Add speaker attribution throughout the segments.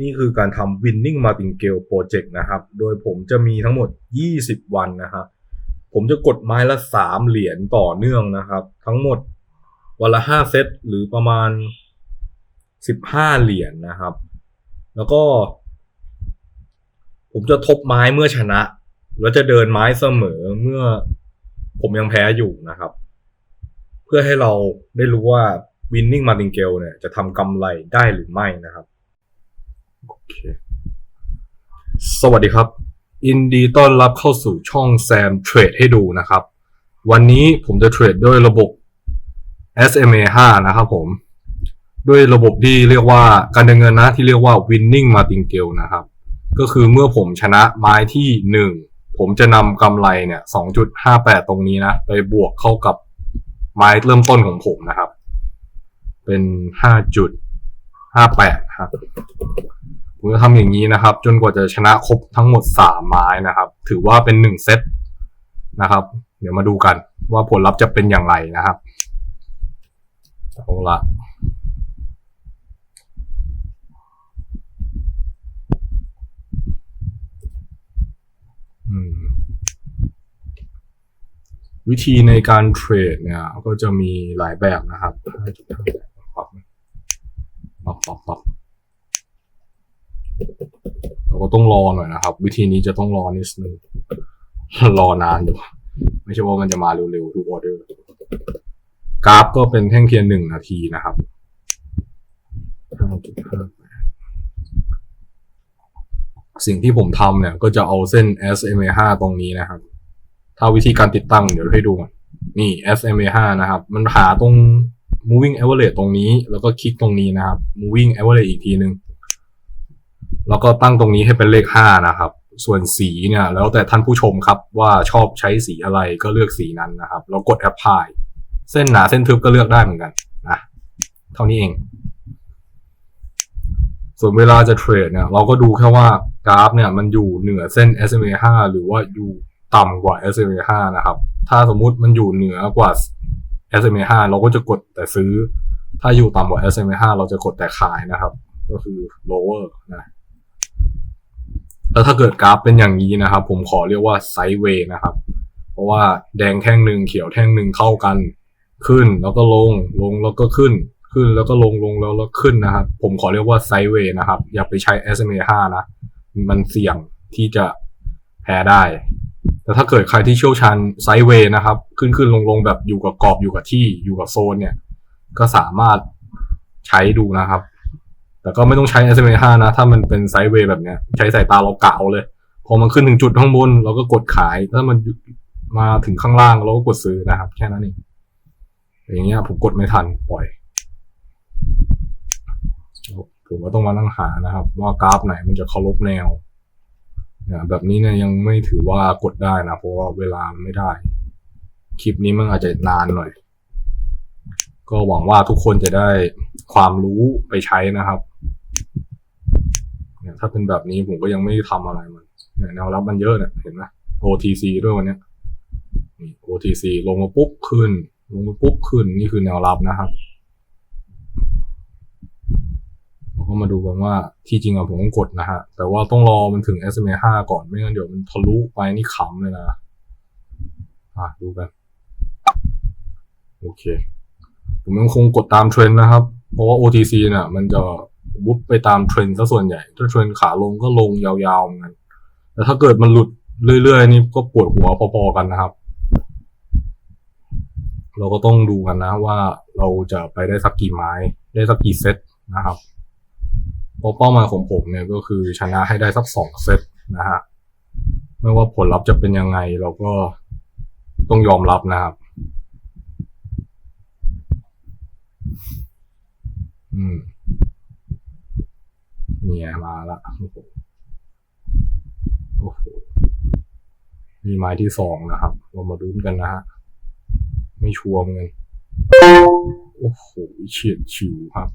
Speaker 1: นี่คือการทำ winning martingale project นะครับ โดยผมจะมีทั้งหมด 20 วันนะครับ ผมจะกดไม้ละ 3 เหรียญต่อเนื่องนะครับ ทั้งหมดวันละ 5 เซตหรือประมาณ 15 เหรียญนะครับ แล้วก็ ผมจะทบไม้เมื่อชนะ แล้วจะเดินไม้เสมอเมื่อผมยังแพ้อยู่นะครับ เพื่อให้เราได้รู้ว่า winning martingale เนี่ยจะทำกำไรได้หรือไม่นะครับ โอเค สวัสดีครับ อินดีต้อนรับเข้าสู่ช่องแซมเทรดให้ดูนะครับ วันนี้ผมจะเทรดด้วยระบบ SMA 5 นะครับผม ด้วยระบบที่เรียกว่าการเดินเงินนะที่เรียกว่า winning martingale นะครับ ก็คือเมื่อผมชนะไม้ที่ 1 ผมจะนำกำไรเนี่ย 2.58 ตรงนี้นะ ไปบวกเข้ากับไม้เริ่มต้นของผมนะครับ เป็น 5-8ครับผมจะทำอย่างนี้นะครับ จนกว่าจะชนะครบทั้งหมด3ไม้นะครับ ถือว่าเป็น1เซตนะครับ เดี๋ยวมาดูกันว่าผลลัพธ์จะเป็นอย่างไรนะครับเอาละวิธีในการเทรดเนี่ย ก็จะมีหลายแบบนะครับ ปับปับปับเราก็ต้องรอหน่อยนะครับ วิธีนี้จะต้องรอนิดนึงรอนานอยู่ไม่ใช่ว่ามันจะมาเร็วๆทุกออเดอร์กราฟก็เป็นแท่งเทียนหนึ่งนาทีนะครับสิ่งที่ผมทำเนี่ย ก็จะเอาเส้น SMA 5ตรงนี้นะครับ ถ้าวิธีการติดตั้งเดี๋ยวให้ดูก่อนนี่ SMA 5นะครับ มันหาตรง moving average ตรงนี้ แล้วก็คลิกตรงนี้นะครับ moving average อีกทีนึงแล้วก็ตั้งตรงนี้ให้เป็นเลข5นะครับ ส่วนสีเนี่ย แล้วแต่ท่านผู้ชมครับว่าชอบใช้สีอะไรก็เลือกสีนั้นนะครับ แล้วกด apply เส้นหนาเส้นทึบก็เลือกได้เหมือนกันนะเท่านี้เอง ส่วนเวลาจะเทรดเนี่ย เราก็ดูแค่ว่ากราฟเนี่ยมันอยู่เหนือเส้น SMA 5หรือว่าอยู่ต่ำกว่า SMA 5นะครับ ถ้าสมมุติมันอยู่เหนือกว่า SMA 5เราก็จะกดแต่ซื้อ ถ้าอยู่ต่ำกว่า SMA 5เราจะกดแต่ขายนะครับ ก็คือ lower นะแล้วถ้าเกิดกราฟเป็นอย่างนี้นะครับ ผมขอเรียกว่าไซด์เวย์นะครับ เพราะว่าแดงแท่งหนึ่งเขียวแท่งหนึ่งเข้ากัน ขึ้นแล้วก็ลงลงแล้วก็ขึ้น ขึ้นแล้วก็ลงลงแล้วแล้วขึ้นนะครับ ผมขอเรียกว่าไซด์เวย์นะครับ อย่าไปใช้ SMA 5นะ มันเสี่ยงที่จะแพ้ได้ แต่ถ้าเกิดใครที่เชี่ยวชาญไซด์เวย์นะครับ ขึ้นขึ้นลงลงแบบอยู่กับกรอบอยู่กับที่อยู่กับโซนเนี่ย ก็สามารถใช้ดูนะครับ แต่ก็ไม่ต้องใช้ SMA 5นะ ถ้ามันเป็นไซด์เวย์แบบเนี้ย ใช้สายตาเราเก่าเลย พอมันขึ้นถึงจุดข้างบน เราก็กดขาย ถ้ามันมาถึงข้างล่างเราก็กดซื้อนะครับ แค่นั้นเองอย่างเงี้ยผมกดไม่ทันปล่อย ผมก็ต้องมานั่งหานะครับ ว่ากราฟไหนมันจะเคารพแนว นี่ยแบบนี้เนี่ยยังไม่ถือว่ากดได้นะ เพราะว่าเวลาไม่ได้ คลิปนี้มันอาจจะนานหน่อย ก็หวังว่าทุกคนจะได้ความรู้ไปใช้นะครับเนี่ยถ้าเป็นแบบนี้ผมก็ยังไม่ทำอะไรมันเนี่ยแนวรับมันเยอะเนี่ยเห็นไหม OTC ด้วยวันนี้ OTC ลงมาปุ๊บขึ้น ลงมาปุ๊บขึ้นนี่คือแนวรับนะครับเรา ก็มาดูกันว่าที่จริงอะผมต้องกดนะฮะ แต่ว่าต้องรอมันถึง SMA 5 ก่อนไม่งั้นเดี๋ยวมันทะลุไปนี่ขำเลยนะ อะดูกัน โอเค ผมยังคงกดตามเทรนด์นะครับ เพราะว่า OTC เนี่ยมันจะวุบไปตามเทรนด์ซะส่วนใหญ่ ถ้าเทรนด์ขาลงก็ลงยาวๆเหมือนกันแต่ถ้าเกิดมันหลุดเรื่อยๆ นี่ก็ปวดหัวพอๆกันนะครับ เราก็ต้องดูกันนะว่าเราจะไปได้สักกี่ไม้ ได้สักกี่เซตนะครับ เพราะเป้าหมายของผมเนี่ยก็คือชนะให้ได้สักสองเซตนะฮะไม่ว่าผลลัพธ์จะเป็นยังไงเราก็ต้องยอมรับนะครับ อืม เนี่ยมาละโอ้โหโอ้โหมีไม้ที่สองนะครับ เรามาดุ้นกันนะฮะ ไม่ชัวร์เหมือนกันโอ้โหเฉียดฉิวครับ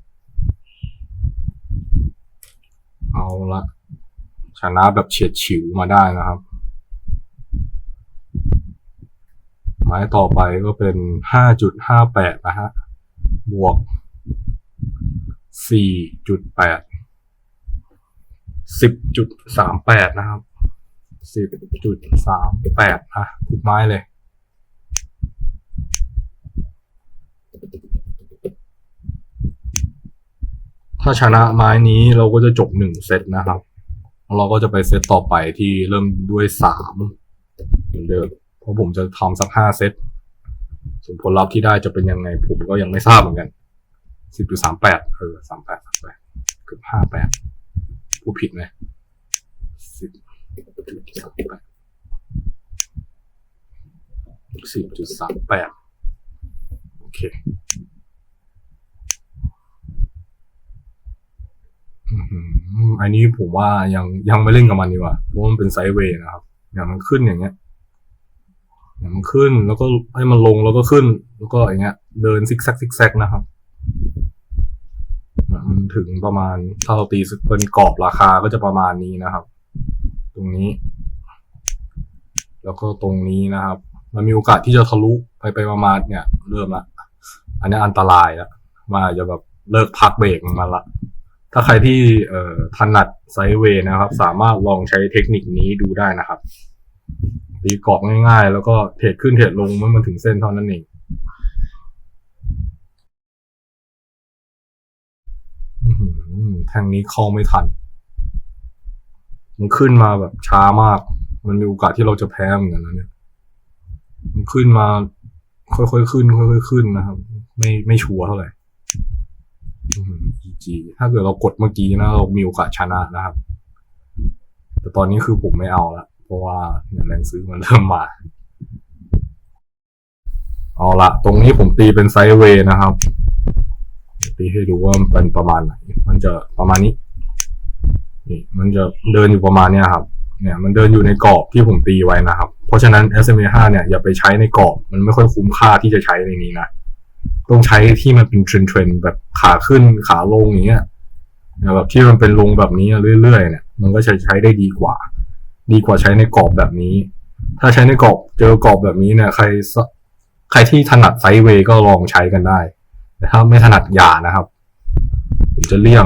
Speaker 1: เอาละชนะแบบเฉียดฉิวมาได้นะครับ ไม้ต่อไปก็เป็นห้าจุดห้าแปดนะฮะ บวกสี่จุดแปดสิบจุดสามแปดนะครับสิบจุดสามแปดนะทุกไม้เลย ถ้าชนะไม้นี้เราก็จะจบหนึ่งเซตนะครับ เราก็จะไปเซตต่อไปที่เริ่มด้วยสามเหมือนเดิมเพราะผมจะทำสักห้าเซตส่วนผลลัพธ์ที่ได้จะเป็นยังไงผมก็ยังไม่ทราบเหมือนกันสิบจุดสามแปดเออสามแปดสามแปดเกือบห้าแปดผู้ผิดไหมสิบจุดสามแปดสิบจุดสามแปดโอเค อันนี้ผมว่ายังยังไม่เล่นกับมันดีกว่าเพราะมันเป็นไซด์เวย์นะครับ อย่างมันขึ้นอย่างเงี้ยอย่างมันขึ้นแล้วก็ให้มันลงแล้วก็ขึ้น แล้วก็อย่างเงี้ย เดินซิกแซกซิกแซกนะครับมันถึงประมาณถ้าเราตีเป็นกรอบราคาก็จะประมาณนี้นะครับ ตรงนี้ แล้วก็ตรงนี้นะครับ มันมีโอกาสที่จะทะลุไปไปประมาณเนี่ย เริ่มละอันนี้อันตรายละมาจะแบบเลิกพักเบรกมันละ ถ้าใครที่เอ่อถนัดไซด์เวย์นะครับ สามารถลองใช้เทคนิคนี้ดูได้นะครับตีกรอบง่ายๆ แล้วก็เทรดขึ้นเทรดลงเมื่อมันถึงเส้นเท่านั้นเองอื้อหือแทงนี้เข้าไม่ทัน มันขึ้นมาแบบช้ามาก มันมีโอกาสที่เราจะแพ้เหมือนกันนะเนี่ย มันขึ้นมา ค่อยๆขึ้น ค่อยๆขึ้นนะครับ ไม่ไม่ชัวร์เท่าไหร่ จีถ้าเกิดเรากดเมื่อกี้นะเรามีโอกาสชนะนะครับ แต่ตอนนี้คือผมไม่เอาละเพราะว่าเนี่ยแรงซื้อมันเริ่มมา เอาละตรงนี้ผมตีเป็นไซด์เวย์นะครับ ตีให้ดูว่ามันเป็นประมาณไหน มันจะประมาณนี้นี่มันจะเดินอยู่ประมาณเนี้ยครับ เนี่ยมันเดินอยู่ในกรอบที่ผมตีไว้นะครับ เพราะฉะนั้น SMA 5เนี่ยอย่าไปใช้ในกรอบ มันไม่ค่อยคุ้มค่าที่จะใช้ในนี้นะ ต้องใช้ที่มันเป็นเทรนเทรนแบบขาขึ้นขาลงอย่างเงี้ยแบบที่มันเป็นลงแบบนี้เรื่อยๆเนี่ยมันก็ใช้ใช้ได้ดีกว่า ดีกว่าใช้ในกรอบแบบนี้ ถ้าใช้ในกรอบเจอกรอบแบบนี้เนี่ยใครใครที่ถนัดไซด์เวย์ก็ลองใช้กันได้ แต่ถ้าไม่ถนัดอย่านะครับ ผมจะเลี่ยง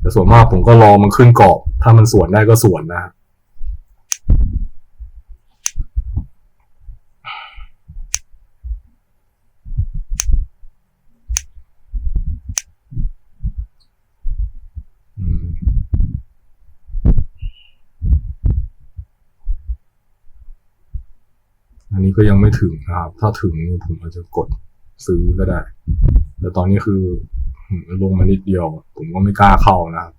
Speaker 1: แต่ส่วนมากผมก็รอมันขึ้นกรอบ ถ้ามันสวนได้ก็สวนนะ นี้ก็ยังไม่ถึงนะครับ ถ้าถึงผมอาจจะกดซื้อก็ได้ แต่ตอนนี้คือลงมานิดเดียว ผมก็ไม่กล้าเข้านะครับ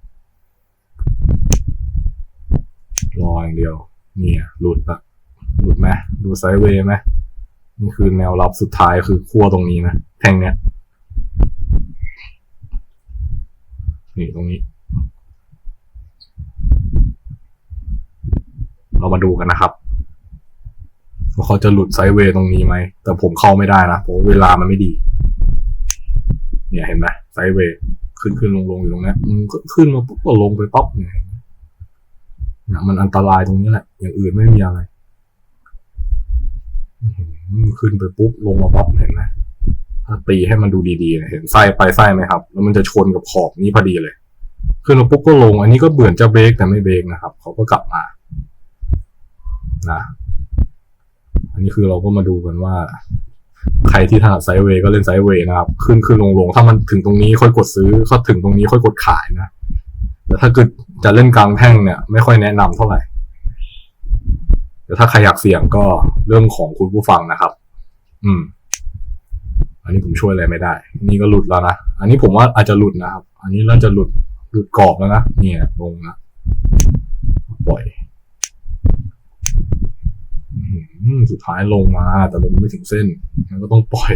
Speaker 1: รออย่างเดียว เนี่ย หลุดละหลุดไหมดูไซด์เวย์ไหมนี่คือแนวรับสุดท้ายคือขั้วตรงนี้นะ แท่งเนี้ย นี่ตรงนี้ เรามาดูกันนะครับ ว่าเขาจะหลุดไซด์เวย์ตรงนี้ไหม แต่ผมเข้าไม่ได้นะเพราะเวลามันไม่ดี เนี่ยเห็นไหมไซด์เวย์ขึ้นขึ้นลงลงอยู่ตรงเนี้ยมันก็ขึ้นมาปุ๊บก็ลงไปป๊อปเนี่ยเนี่ยมันอันตรายตรงนี้แหละ อย่างอื่นไม่มีอะไรอื้อหือขึ้นไปปุ๊บลงมาป๊อปเห็นไหมถ้าตีให้มันดูดีๆเนี่ยเห็นไส้ไปไส้ไหมครับ แล้วมันจะชนกับขอบนี้พอดีเลย ขึ้นมาปุ๊บก็ลง อันนี้ก็เบื่อจะเบรกแต่ไม่เบรกนะครับ เขาก็กลับมา นะ อันนี้คือเราก็มาดูกันว่า ใครที่ถนัดไซด์เวย์ก็เล่นไซด์เวย์นะครับ ขึ้นขึ้นลงลงถ้ามันถึงตรงนี้ค่อยกดซื้อถ้าถึงตรงนี้ค่อยกดขายนะแต่ถ้าเกิดจะเล่นกลางแท่งเนี่ย ไม่ค่อยแนะนำเท่าไหร่แต่ถ้าใครอยากเสี่ยงก็เรื่องของคุณผู้ฟังนะครับ อืม อันนี้ผมช่วยอะไรไม่ได้นนี้ก็หลุดแล้วนะ อันนี้ผมว่าอาจจะหลุดนะครับ อันนี้น่าจะหลุดหลุดกรอบแล้วนะ เนี่ยลงนะ ปล่อย สุดท้ายลงมา แต่ลงไม่ถึงเส้นมันก็ต้องปล่อย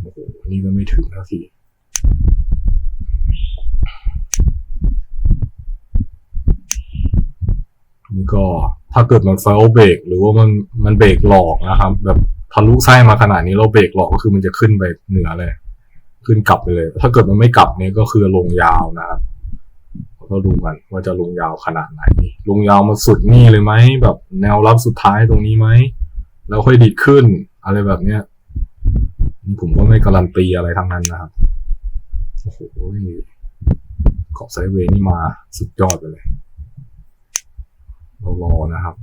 Speaker 1: โอ้โหนี่ก็ไม่ถึงนาทีนี่ก็ถ้าเกิดมันเฟลเบรกหรือว่ามันมันเบรกหลอกนะครับ แบบทะลุไส้มาขนาดนี้เราเบรกหลอกก็คือมันจะขึ้นไปเหนือเลย ขึ้นกลับไปเลย ถ้าเกิดมันไม่กลับเนี่ยก็คือลงยาวนะครับ ก็ดูกันว่าจะลงยาวขนาดไหน ลงยาวมาสุดนี่เลยไหมแบบแนวรับสุดท้ายตรงนี้ไหมแล้วค่อยดีดขึ้นอะไรแบบเนี้ยนี่ผมก็ไม่การันตีอะไรทั้งนั้นนะครับโอ้โหเกาะไซเวย์นี่มาสุดยอดไปเลยเรารอนะครับ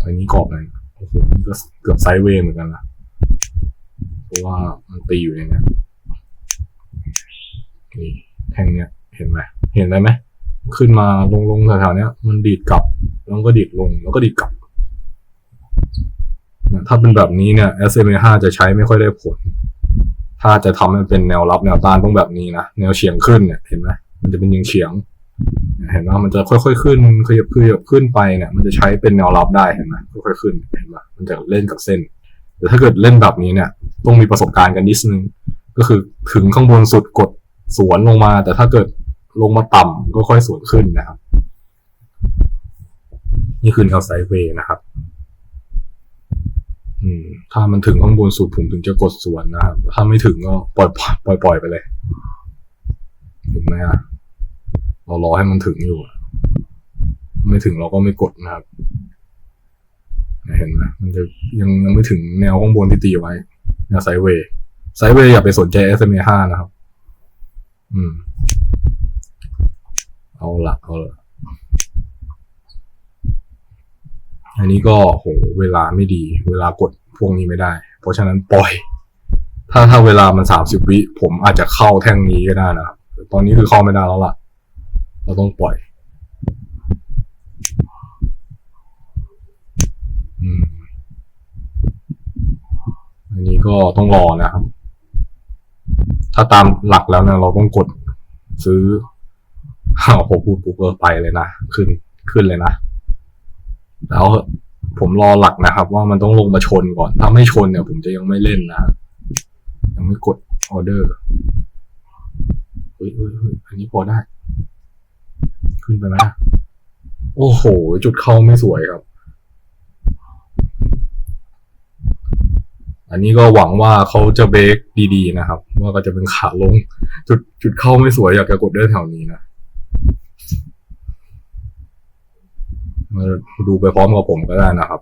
Speaker 1: อันนี้กรอบเลยโอ้โหนี่ก็เกือบไซเวย์เหมือนกันนะเพราะว่ามันตีอยู่ในเนี้ย ท่งเนี้ยเห็นไหมเห็นได้ไหมขึ้นมาลงลงแถวๆนี้ยมันดีดกลับ แล้วก็ดีดลงแล้วก็ดีดกลับ ถ้าเป็นแบบนี้เนี่ย SMA 5จะใช้ไม่ค่อยได้ผล ถ้าจะทำให้เป็นแนวรับแนวต้านต้องแบบนี้นะ แนวเฉียงขึ้นเนี่ยเห็นไหมมันจะเป็นยิงเฉียง เห็นว่ามันจะค่อยๆขึ้นขยับขยับขึ้นไปเนี่ย มันจะใช้เป็นแนวรับได้เห็นไหมค่อยๆขึ้นเห็นไหมมันจะเล่นกับเส้น แต่ถ้าเกิดเล่นแบบนี้เนี่ย ต้องมีประสบการณ์กันนิดนึง ก็คือถึงข้างบนสุดกด สวนลงมา แต่ถ้าเกิดลงมาต่ำก็ค่อยสวนขึ้นนะครับ นี่คือแนวไซด์เวย์นะครับ อืม ถ้ามันถึงข้างบนสุดผมถึงจะกดสวนนะครับ ถ้าไม่ถึงก็ปล่อยปล่อยปล่อยไปเลยถึงไหมอะเรารอให้มันถึงอยู่ ไม่ถึงเราก็ไม่กดนะครับเห็นไหมมันจะยังยังไม่ถึงแนวข้างบนที่ตีไว้แนวไซด์เวย์ไซด์เวย์อย่าไปสนใจ SMA 5นะครับ อืม เอาละเอาละอันนี้ก็โหเวลาไม่ดี เวลากดพวกนี้ไม่ได้ เพราะฉะนั้นปล่อย ถ้าถ้าเวลามันสามสิบวิ ผมอาจจะเข้าแท่งนี้ก็ได้นะครับแต่ตอนนี้คือเข้าไม่ได้แล้วล่ะ เราต้องปล่อย อืม อันนี้ก็ต้องรอนะครับ ถ้าตามหลักแล้วเนี่ยเราต้องกดซื้ออ้าผมพูดปุ๊บเออไปเลยนะ ขึ้นขึ้นเลยนะ แล้วผมรอหลักนะครับ ว่ามันต้องลงมาชนก่อน ถ้าไม่ชนเนี่ย ผมจะยังไม่เล่นนะ ยังไม่กดออเดอร์เฮ้ยเฮ้ยเฮ้ยอันนี้พอได้ ขึ้นไปไหมโอ้โห จุดเข้าไม่สวยครับ อันนี้ก็หวังว่าเขาจะเบรกดีๆนะครับ ว่าก็จะเป็นขาลง จุดจุดเข้าไม่สวยอยากจะกดเดอร์แถวนี้นะมาดูไปพร้อมกับผมก็ได้นะครับ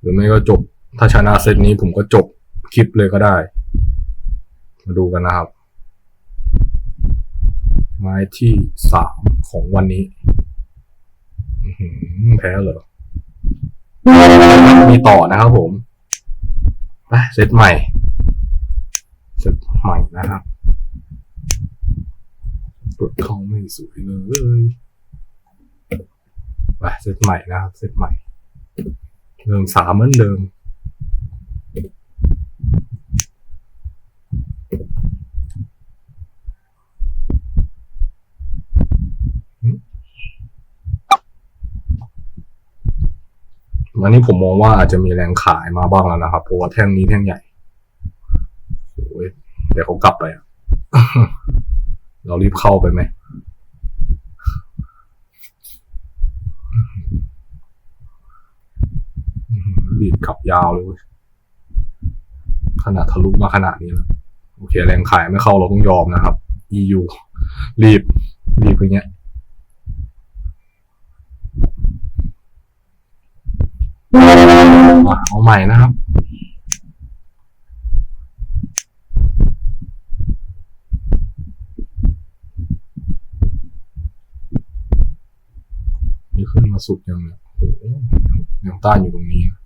Speaker 1: หรือไม่ก็จบถ้าชนะเซตนี้ผมก็จบคลิปเลยก็ได้ มาดูกันนะครับ ไม้ที่สามของวันนี้แพ้เหรอมีต่อนะครับผม ปเซตใหม่เซตใหม่นะครับกดเข้าไม่สวยเลยไปเซตใหม่นะครับเซตใหม่เริ่มสามเหมือนเดิม วันนี้ผมมองว่าอาจจะมีแรงขายมาบ้างแล้วนะครับ เพราะว่าแท่งนี้แท่งใหญ่โอ้ยเดี๋ยวเขากลับไปอะเรารีบเข้าไปไหม ดีดขับยาวเลยเว้ยขนาดทะลุมาขนาดนี้แล้ว โอเค แรงขายไม่เข้าเราต้องยอมนะครับ EU รีบ รีบอย่างเงี้ย อะเอาใหม่นะครับ นี่ขึ้นมาสุดยังเนี่ยโอ้โหแนวต้านอยู่ตรงนี้นะ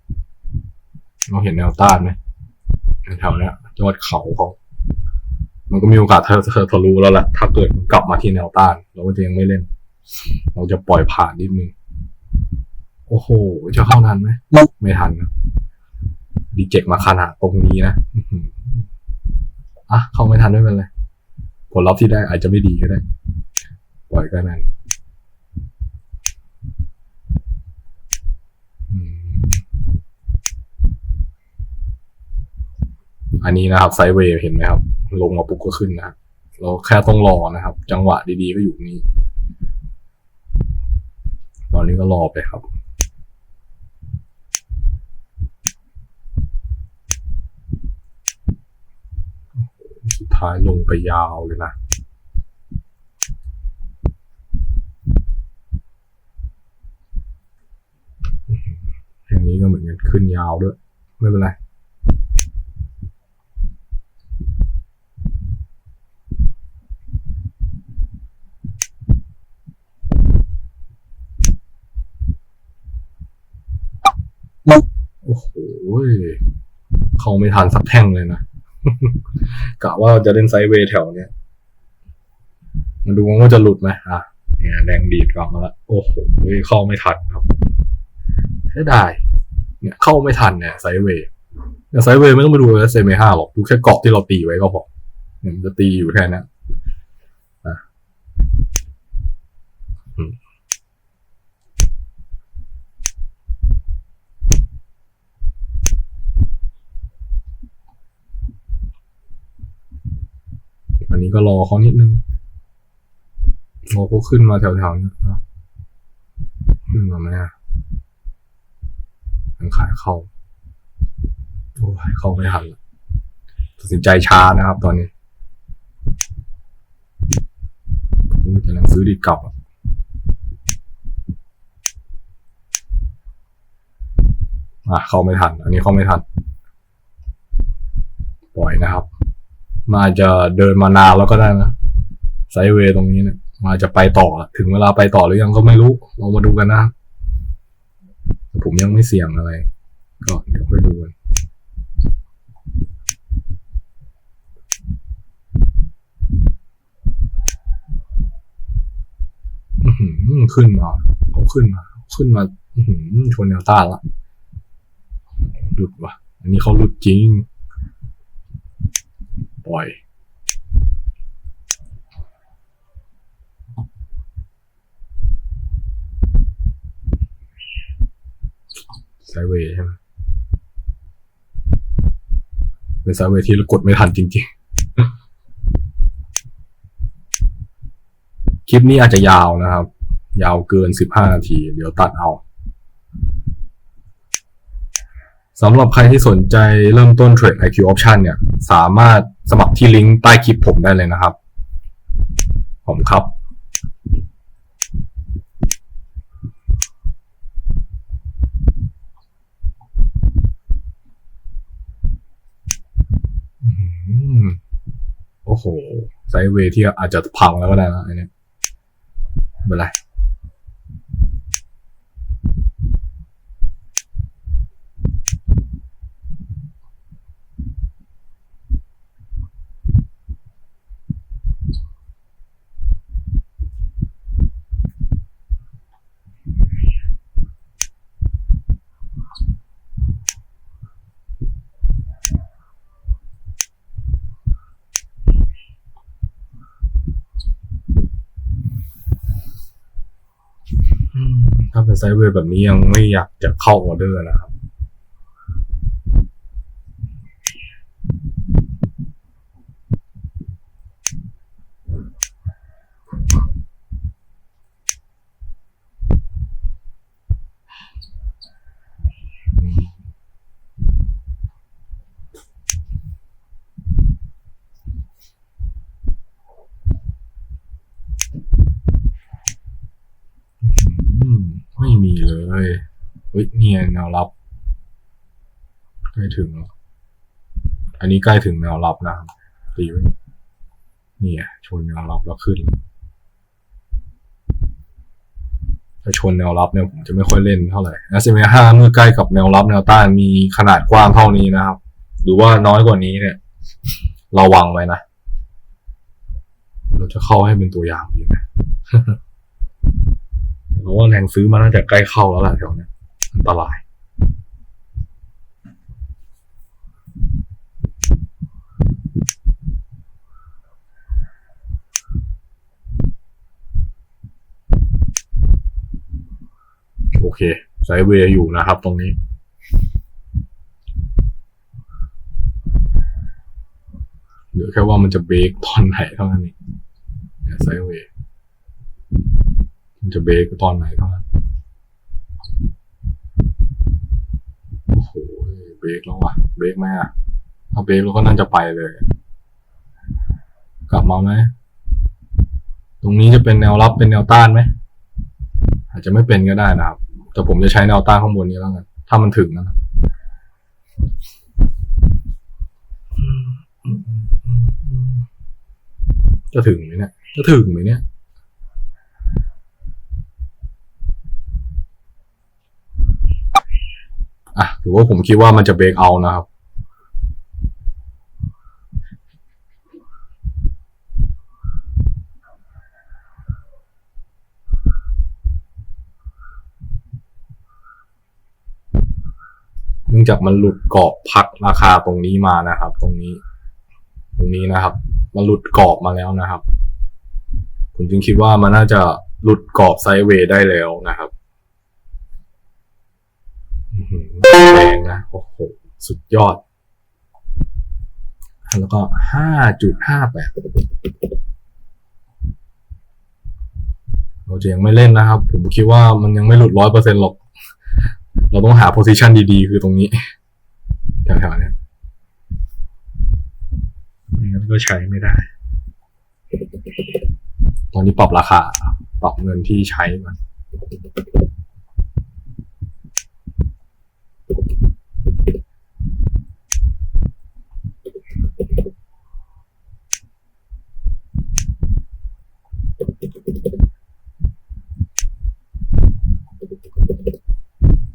Speaker 1: เราเห็นแนวต้านไหมแถวเนี้ยยอดเขาเขามันก็มีโอกาสเธอเธอทะลุแล้วแหละถ้าเกิดมันกลับมาที่แนวต้าน เราก็จะยังไม่เล่น เราจะปล่อยผ่านนิดนึง โอ้โห จะเข้าทันไหมไม่ทันนะดีเจกมาขนาดตรงนี้นะอื้อหืออะเข้าไม่ทันไม่เป็นไรผลลัพธ์ที่ได้อาจจะไม่ดีก็ได้ ปล่อยก็นั้นอืมอันนี้นะครับไซด์เวย์เห็นไหมครับ ลงมาปุ๊บก็ขึ้นนะครับเราแค่ต้องรอนะครับ จังหวะดีๆก็อยู่นี้ตอนนี้ก็รอไปครับายลงไปยาวเลยนะแห่งนี้ก็เหมือนกันขึ้นยาวด้วย ไม่เป็นไรโอ้โห เขาไม่ทานสักแท่งเลยนะ กะว่าจะเล่นไซด์เวย์แถวเนี้ยมาดูว่าจะหลุดไหมอะเนี่ยแรงดีดกลับมาแล้วโอ้โหเข้าไม่ทันครับเสียดายเนี่ยเข้าไม่ทันเนี่ยไซด์เวย์แต่ไซด์เวย์ไม่ต้องไปดูเซเมห้าหรอกดูแค่เกาะที่เราตีไว้ก็พอเนี่ยมันจะตีอยู่แค่นั้น อันนี้ก็รอเขานิดนึงรอเขาขึ้นมาแถวๆนี้อะขึ้นมาไหมอะยังขายเข้าโอ้ยเข้าไม่ทันละตัดสินใจช้านะครับตอนนี้ผมกำลังซื้อดีกลับอะอะเข้าไม่ทัน อันนี้เข้าไม่ทัน ปล่อยนะครับ มาจะเดินมานานแล้วก็ได้นะไซเวย์ตรงนี้เนี่ยมาจะไปต่อถึงเวลาไปต่อหรือยังก็ไม่รู้ เรามาดูกันนะ ผมยังไม่เสี่ยงอะไร ก็เดี๋ยวไปดูกันขึ้นมาเขาขึ้นมา ขึ้นมาชนแนวต้านละหลุดวะอันนี้เขาหลุดจริง ปล่อยไซเวย์ใช่ไหมเป็นไซเวย์ที่เรากดไม่ทันจริง ๆ คลิปนี้อาจจะยาวนะครับ ยาวเกินสิบห้านาที เดี๋ยวตัดเอา สำหรับใครที่สนใจเริ่มต้นเทรด IQ Option เนี่ย สามารถสมัครที่ลิงก์ใต้คลิปผมได้เลยนะครับ ผมครับ โอ้โห ไซเวที่อาจจะพังแล้วก็ได้นะอันนี้ไม่เป็นไร เป็นไซด์เวย์แบบนี้ยังไม่อยากจะเข้าออเดอร์นะครับ อืมไม่มีเลย เฮ้ยเนี่ยแนวรับ ใกล้ถึงแล้วอันนี้ใกล้ถึงแนวรับนะครับตีไว้เนี่ยชนแนวรับแล้วขึ้น ถ้าชนแนวรับเนี่ยผมจะไม่ค่อยเล่นเท่าไหร่ SMA 5เมื่อใกล้กับแนวรับแนวต้านมีขนาดกว้างเท่านี้นะครับ หรือว่าน้อยกว่านี้เนี่ยระวังไว้นะ เราจะเข้าให้เป็นตัวอย่างดีไหมเพราะว่าแรงซื้อมันน่าจะใกล้เข้าแล้วล่ะแถวนี้อันตราย โอเคไซเวย์อยู่นะครับตรงนี้ เหลือแค่ว่ามันจะเบรกตอนไหนเท่านั้นเองเนี่ยไซเวย์มันจะเบรกตอนไหนเท่านั้นโอ้โหเบรกแล้วว่ะเบรกไหมอะถ้าเบรกแล้วก็น่าจะไปเลย กลับมาไหมตรงนี้จะเป็นแนวรับเป็นแนวต้านไหมอาจจะไม่เป็นก็ได้นะครับ แต่ผมจะใช้แนวต้านข้างบนนี้แล้วกันถ้ามันถึงนะครับจะถึงไหมเนี่ย จะถึงไหมเนี่ย อะถือว่าผมคิดว่ามันจะเบรกเอานะครับ นื่องจากมันหลุดกรอบพักราคาตรงนี้มานะครับ ตรงนี้ ตรงนี้นะครับ มันหลุดกรอบมาแล้วนะครับ ผมจึงคิดว่ามันน่าจะหลุดกรอบไซด์เวย์ได้แล้วนะครับแรงนะโอ้โหสุดยอด แล้วก็ห้าจุดห้าแปดเราจะยังไม่เล่นนะครับ ผมคิดว่ามันยังไม่หลุดร้อยเปอร์เซ็นต์หรอก เราต้องหาโพซิชันดีๆ คือตรงนี้แถวๆนี้ไม่งั้นก็ใช้ไม่ได้ ตอนนี้ปรับราคา ปรับเงินที่ใช้มัน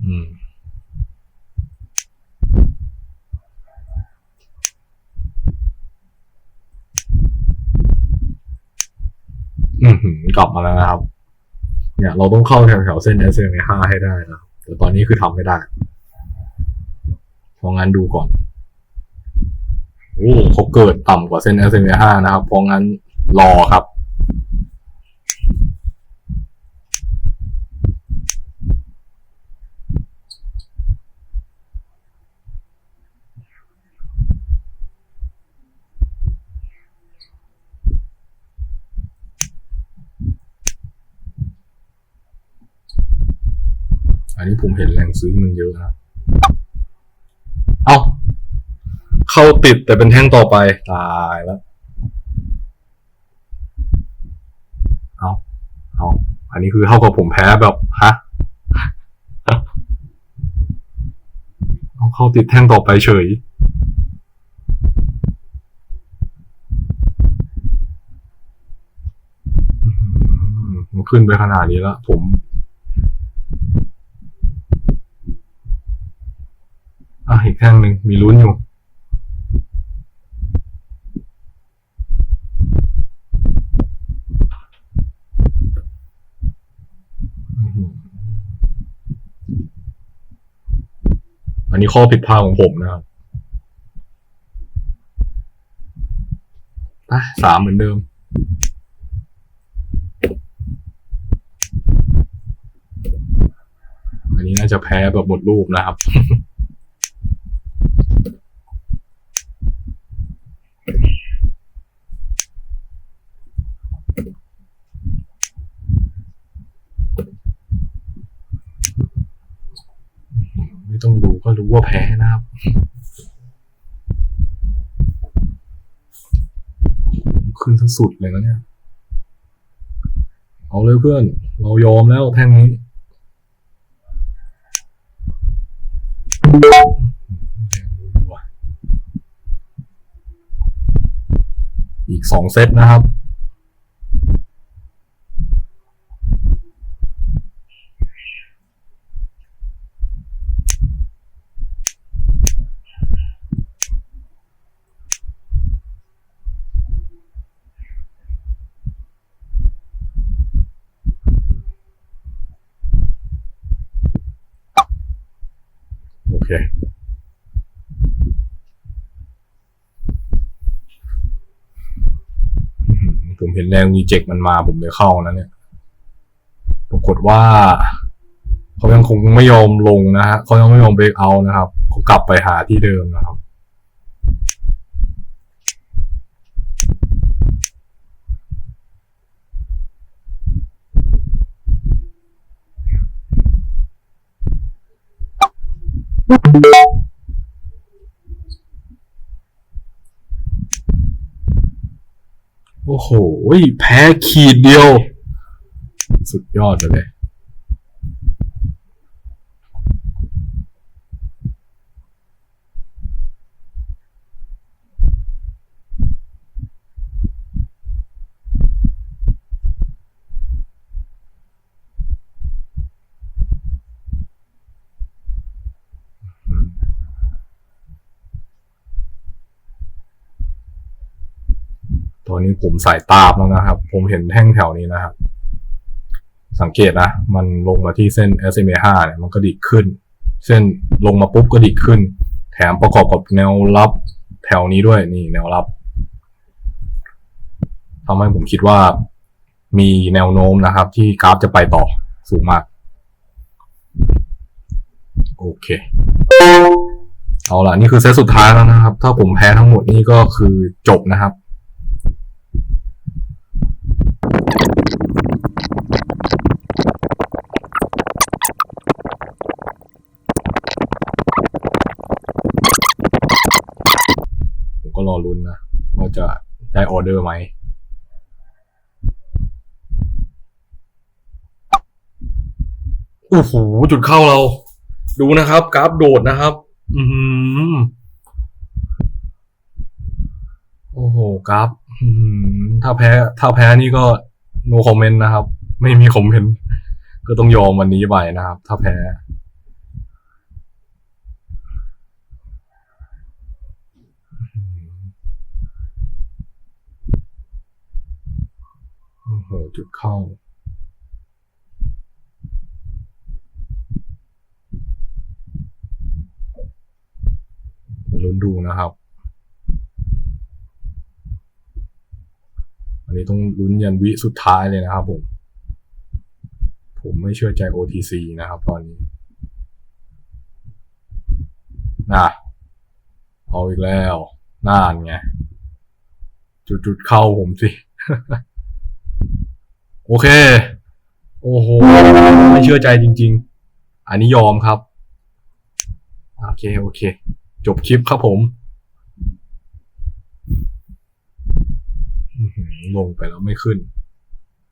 Speaker 1: อืม อือหือ กลับมาแล้วนะครับ เนี่ยเราต้องเข้าแถวแถวเส้น SMA 5 ให้ได้นะแต่ตอนนี้คือทำไม่ได้เพราะงั้นดูก่อนโอ้เขาเกิดต่ำกว่าเส้น SMA 5 นะครับเพราะงั้นรอครับ อันนี้ผมเห็นแหล่ง ซื้อมันเยอะนะเอาเข้าติดแต่เป็นแท่งต่อไป ตายแล้ว เอาเอาอันนี้คือเท่ากับผมแพ้แบบ ฮะเอาเข้าติดแท่งต่อไปเฉยอื้อหือมันขึ้นไปขนาดนี้แล้วผม อะอีกแท่งหนึ่งมีลุ้นอยู่อื้อหืออันนี้ข้อผิดพลาดของผมนะครับอะสามเหมือนเดิม อันนี้น่าจะแพ้แบบหมดรูปนะครับ ไม่ต้องดูก็รู้ ว่าแพ้นะครับขึ้นทั้งสุดเลยนะเนี่ย เอาเลยเพื่อน เรายอมแล้วแท่งนี้อีกสองเซตนะครับ คผมเห็นแรงวีเจ็กมันมาผมเลยเข้านะเนี่ย ปรากฏว่าเขายังคงไม่ยอมลงนะฮะเขายังไม่ยอมเบรกเอานะครับเขากลับไปหาที่เดิมนะครับ โอ้โห แพ้ขีดเดียว สุดยอดเลย นี้ผมสายตาบแล้วนะครับ ผมเห็นแท่งแถวนี้นะครับ สังเกตนะ มันลงมาที่เส้น SMA 5เนี่ยมันก็ดิดขึ้น เส้นลงมาปุ๊บก็ดิดขึ้น แถมประกอบกับแนวรับแถวนี้ด้วยนี่แนวรับทำให้ผมคิดว่ามีแนวโน้มนะครับ ที่กราฟจะไปต่อสูงมากโอเค เอาล่ะ นี่คือเซตสุดท้ายแล้วนะครับ ถ้าผมแพ้ทั้งหมดนี่ก็คือจบนะครับ ผมก็รอลุ้นนะ ว่าจะได้ออ เดอร์ไหมโอ้โหจุดเข้าเรา ดูนะครับ กราฟโดดนะครับ อือหือโอ้โหกราฟอือหือถ้าแพ้ ถ้าแพ้นี่ก็ no comment นะครับ ไม่มีคอมเมนต์ก็ต้องยอมวันนี้ไปนะครับ ถ้าแพ้ หจุดเข้ามาลุ้นดูนะครับ อันนี้ต้องลุ้นยันวิสุดท้ายเลยนะครับผม ผมไม่เชื่อใจ OTC นะครับตอนนี้น่ะเอาอีกแล้วน่านไง จุดจุดๆเข้าผมสิ โอเค โอ้โห ไม่เชื่อใจจริง ๆ อันนี้ยอมครับ โอเค โอเค จบคลิปครับผมลงไปแล้วไม่ขึ้น